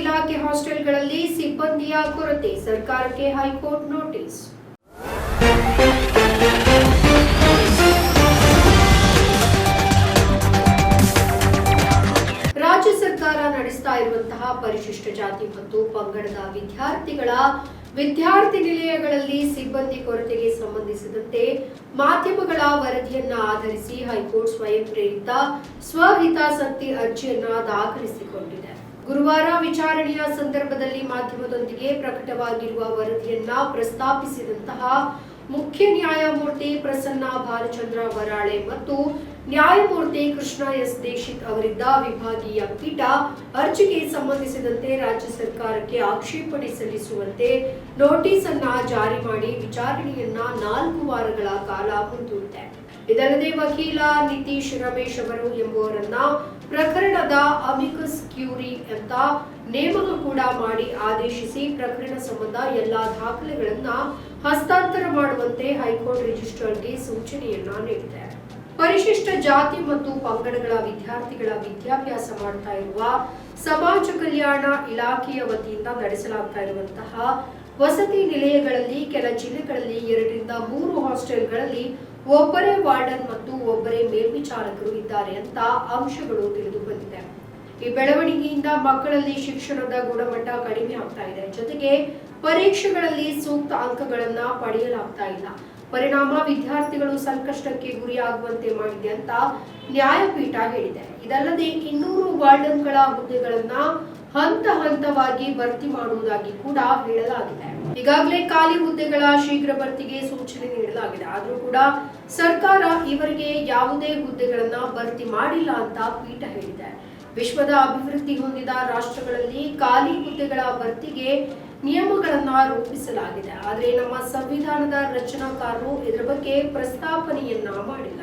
ಇಲಾಖೆ ಹಾಸ್ಟೆಲ್ಗಳಲ್ಲಿ ಸಿಬ್ಬಂದಿಯ ಕೊರತೆ, ಸರ್ಕಾರಕ್ಕೆ ಹೈಕೋರ್ಟ್ ನೋಟಿಸ್. ರಾಜ್ಯ ಸರ್ಕಾರ ನಡೆಸ್ತಾ ಇರುವಂತಹ ಪರಿಶಿಷ್ಟ ಜಾತಿ ಮತ್ತು ಪಂಗಡದ ವಿದ್ಯಾರ್ಥಿಗಳ ವಿದ್ಯಾರ್ಥಿ ನಿಲಯಗಳಲ್ಲಿ ಸಿಬ್ಬಂದಿ ಕೊರತೆಗೆ ಸಂಬಂಧಿಸಿದಂತೆ ಮಾಧ್ಯಮಗಳ ವರದಿಯನ್ನ ಆಧರಿಸಿ ಹೈಕೋರ್ಟ್ ಸ್ವಯಂ ಪ್ರೇರಿತ ಸ್ವಹಿತಾಸಕ್ತಿ ಅರ್ಜಿಯನ್ನ ದಾಖಲಿಸಿಕೊಂಡಿದೆ. ಗುರುವಾರ ವಿಚಾರಣೆಯ ಸಂದರ್ಭದಲ್ಲಿ ಮಾಧ್ಯಮದೊಂದಿಗೆ ಪ್ರಕಟವಾಗಿರುವ ವರದಿಯನ್ನ ಪ್ರಸ್ತಾಪಿಸಿದಂತಹ ಮುಖ್ಯ ನ್ಯಾಯಮೂರ್ತಿ ಪ್ರಸನ್ನ ಭಾಲಚಂದ್ರ ವರಾಳೆ ಮತ್ತು ನ್ಯಾಯಮೂರ್ತಿ ಕೃಷ್ಣ ಎಸ್ ದೀಕ್ಷಿತ್ ಅವರಿದ್ದ ವಿಭಾಗೀಯ ಪೀಠ ಅರ್ಜಿಗೆ ಸಂಬಂಧಿಸಿದಂತೆ ರಾಜ್ಯ ಸರ್ಕಾರಕ್ಕೆ ಆಕ್ಷೇಪಣೆ ಸಲ್ಲಿಸುವಂತೆ ನೋಟಿಸ್ ಅನ್ನ ಜಾರಿ ಮಾಡಿ ವಿಚಾರಣೆಯನ್ನ ನಾಲ್ಕು ವಾರಗಳ ಕಾಲ ಮುಂದೂಡಿದೆ. ಇದಲ್ಲದೆ ವಕೀಲ ನಿತೀಶ್ ರಮೇಶ್ ಅವರು ಎಂಬುವರನ್ನ ಪ್ರಕರಣದ ಅಮಿಕಸ್ ಕ್ಯೂರಿ ಅಂತ ನೇಮಕ ಕೂಡ ಮಾಡಿ ಆದೇಶಿಸಿ ಪ್ರಕರಣ ಸಂಬಂಧ ಎಲ್ಲಾ ದಾಖಲೆಗಳನ್ನ ಹಸ್ತಾಂತರ ಮಾಡುವಂತೆ ಹೈಕೋರ್ಟ್ ರಿಜಿಸ್ಟ್ರಾರ್ಗೆ ಸೂಚನೆಯನ್ನ ನೀಡಿದೆ. ಪರಿಶಿಷ್ಟ ಜಾತಿ ಮತ್ತು ಪಂಗಡಗಳ ವಿದ್ಯಾರ್ಥಿಗಳ ವಿದ್ಯಾಭ್ಯಾಸ ಮಾಡ್ತಾ ಇರುವ ಸಮಾಜ ಕಲ್ಯಾಣ ಇಲಾಖೆಯ ವತಿಯಿಂದ ನಡೆಸಲಾಗ್ತಾ ಇರುವಂತಹ ವಸತಿ ನಿಲಯಗಳಲ್ಲಿ ಕೆಲ ಜಿಲ್ಲೆಗಳಲ್ಲಿ ಎರಡರಿಂದ ಮೂರು ಹಾಸ್ಟೆಲ್ಗಳಲ್ಲಿ ಒಬ್ಬರೇ ವಾರ್ಡನ್ ಮತ್ತು ಒಬ್ಬರೇ ಮೇಲ್ವಿಚಾರಕರು ಇದ್ದಾರೆ ಅಂತ ಅಂಶಗಳು ತಿಳಿದು ಬಂದಿದೆ. ಈ ಬೆಳವಣಿಗೆಯಿಂದ ಮಕ್ಕಳಲ್ಲಿ ಶಿಕ್ಷಣದ ಗುಣಮಟ್ಟ ಕಡಿಮೆ ಆಗ್ತಾ ಇದೆ. ಜೊತೆಗೆ ಪರೀಕ್ಷೆಗಳಲ್ಲಿ ಸೂಕ್ತ ಅಂಕಗಳನ್ನ ಪಡೆಯಲಾಗ್ತಾ ಇಲ್ಲ. ಪರಿಣಾಮ ವಿದ್ಯಾರ್ಥಿಗಳು ಸಂಕಷ್ಟಕ್ಕೆ ಗುರಿಯಾಗುವಂತೆ ಮಾಡಿದೆ ಅಂತ ನ್ಯಾಯಪೀಠ ಹೇಳಿದೆ. ಇದಲ್ಲದೆ ಇನ್ನೂರು ವಾರ್ಡನ್ಗಳ ಹುದ್ದೆಗಳನ್ನ ಹಂತ ಹಂತವಾಗಿ ಭರ್ತಿ ಮಾಡುವುದಾಗಿ ಕೂಡ ಹೇಳಲಾಗಿದೆ. ಈಗಾಗಲೇ ಖಾಲಿ ಹುದ್ದೆಗಳ ಶೀಘ್ರ ಭರ್ತಿಗೆ ಸೂಚನೆ ನೀಡಲಾಗಿದೆ. ಆದರೂ ಕೂಡ ಸರ್ಕಾರ ಇವರಿಗೆ ಯಾವುದೇ ಹುದ್ದೆಗಳನ್ನ ಭರ್ತಿ ಮಾಡಿಲ್ಲ ಅಂತ ಪೀಠ ಹೇಳಿದೆ. ವಿಶ್ವದ ಅಭಿವೃದ್ಧಿ ಹೊಂದಿದ ರಾಷ್ಟ್ರಗಳಲ್ಲಿ ಖಾಲಿ ಹುದ್ದೆಗಳ ಭರ್ತಿಗೆ ನಿಯಮಗಳನ್ನ ರೂಪಿಸಲಾಗಿದೆ. ಆದರೆ ನಮ್ಮ ಸಂವಿಧಾನದ ರಚನಾಕಾರರು ಇದರ ಬಗ್ಗೆ ಪ್ರಸ್ತಾಪನೆಯನ್ನ ಮಾಡಿಲ್ಲ.